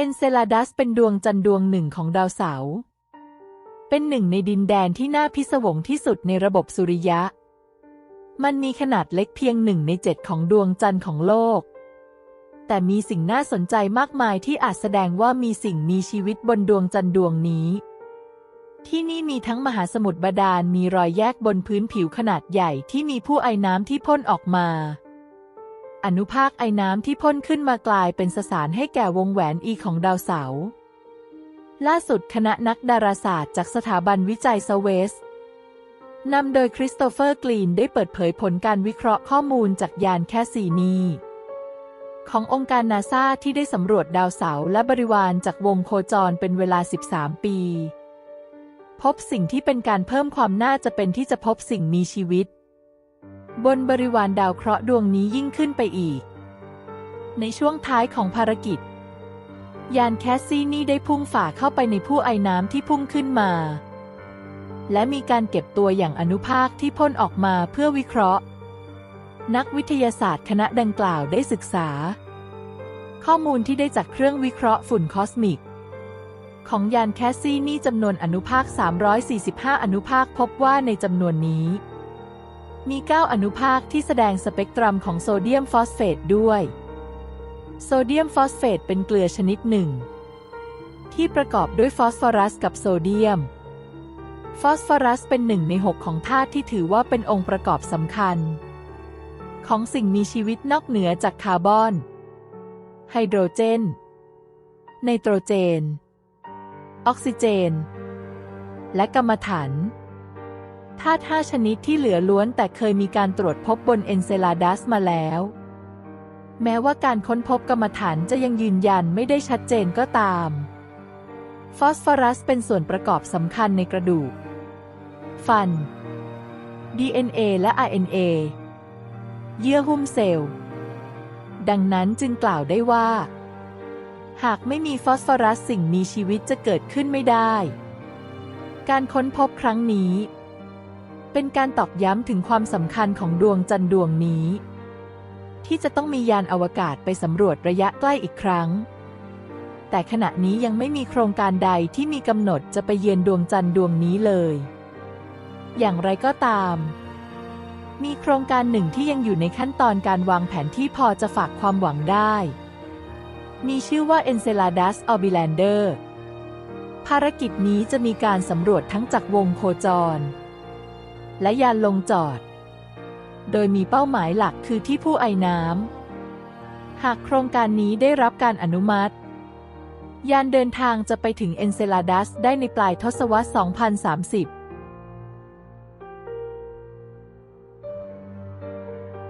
เอนเซลาดัสเป็นดวงจันทร์ดวงหนึ่งของดาวเสาร์ เป็นหนึ่งในดินแดนที่น่าพิศวงที่สุดในระบบสุริยะ มันมีขนาดเล็กเพียงหนึ่งในเจ็ดของดวงจันทร์ของโลก แต่มีสิ่งน่าสนใจมากมายที่อาจแสดงว่ามีสิ่งมีชีวิตบนดวงจันทร์ดวงนี้ ที่นี่มีทั้งมหาสมุทรบาดาลมีรอยแยกบนพื้นผิวขนาดใหญ่ที่มีผู้ไอน้ำที่พ่นออกมา อนุภาคไอน้ำที่พ่นขึ้นมากลายเป็นสสารให้แก่วงแหวนอีของดาวเสาร์ล่าสุดคณะนักดาราศาสตร์จากสถาบันวิจัยสเวสนำโดยคริสโตเฟอร์กรีนได้เปิดเผยผลการวิเคราะห์ข้อมูลจากยานแคสซีนีขององค์การนาซาที่ได้สำรวจดาวเสาร์และบริวารจากวงโคจรเป็นเวลา 13 ปี พบสิ่งที่เป็นการเพิ่มความน่าจะเป็นที่จะพบสิ่งมีชีวิต บนบริวารดาวเคราะห์ดวงนี้ยิ่งขึ้นไปอีก ในช่วงท้ายของภารกิจ ยานแคสซี่นี่ได้พุ่งฝ่าเข้าไปในผู้ไอน้ำที่พุ่งขึ้นมา และมีการเก็บตัวอย่างอนุภาคที่พ่นออกมาเพื่อวิเคราะห์ นักวิทยาศาสตร์คณะดังกล่าวได้ศึกษา ข้อมูลที่ได้จากเครื่องวิเคราะห์ฝุ่นคอสมิกของยานแคสซี่นี่จำนวนอนุภาค 345 อนุภาคพบว่าในจำนวนนี้ มี 9 อนุภาคที่แสดงสเปกตรัมของโซเดียมฟอสเฟตด้วย โซเดียมฟอสเฟตเป็นเกลือชนิดหนึ่ง ที่ประกอบด้วยฟอสฟอรัสกับโซเดียม ฟอสฟอรัสเป็นหนึ่งใน 6 ของธาตุที่ถือว่าเป็นองค์ประกอบสำคัญ ของสิ่งมีชีวิตนอกเหนือจากคาร์บอน ไฮโดรเจน ไนโตรเจน ออกซิเจน และกัมมันถัน ธาตุห้าชนิดที่เหลือล้วนแต่เคยมีการตรวจพบบนเอนเซลาดัสมาแล้ว แม้ว่าการค้นพบกรรมฐานจะยังยืนยันไม่ได้ชัดเจนก็ตาม ฟอสฟอรัสเป็นส่วนประกอบสำคัญในกระดูก ฟัน DNA และ RNA เยื่อหุ้มเซลล์ ดังนั้นจึงกล่าวได้ว่า หากไม่มีฟอสฟอรัสสิ่งมีชีวิตจะเกิดขึ้นไม่ได้ การค้นพบครั้งนี้ เป็นการตอกย้ำถึงความสำคัญของดวงจันทร์ดวงนี้ ที่จะต้องมียานอวกาศไปสำรวจระยะใกล้อีกครั้ง แต่ขณะนี้ยังไม่มีโครงการใดที่มีกำหนดจะไปเยือนดวงจันทร์ดวงนี้เลย อย่างไรก็ตาม มีโครงการหนึ่งที่ยังอยู่ในขั้นตอนการวางแผนที่พอจะฝากความหวังได้ มีชื่อว่า Enceladus Orbilander ภารกิจนี้จะมีการสำรวจทั้งจากวงโคจร และยานลงจอด โดยมีเป้าหมายหลักคือที่ผู้ไอน้ำ หากโครงการนี้ได้รับการอนุมัติ ยานเดินทางจะไปถึงเอนเซลาดัสได้ในปลายทศวรรษ 2030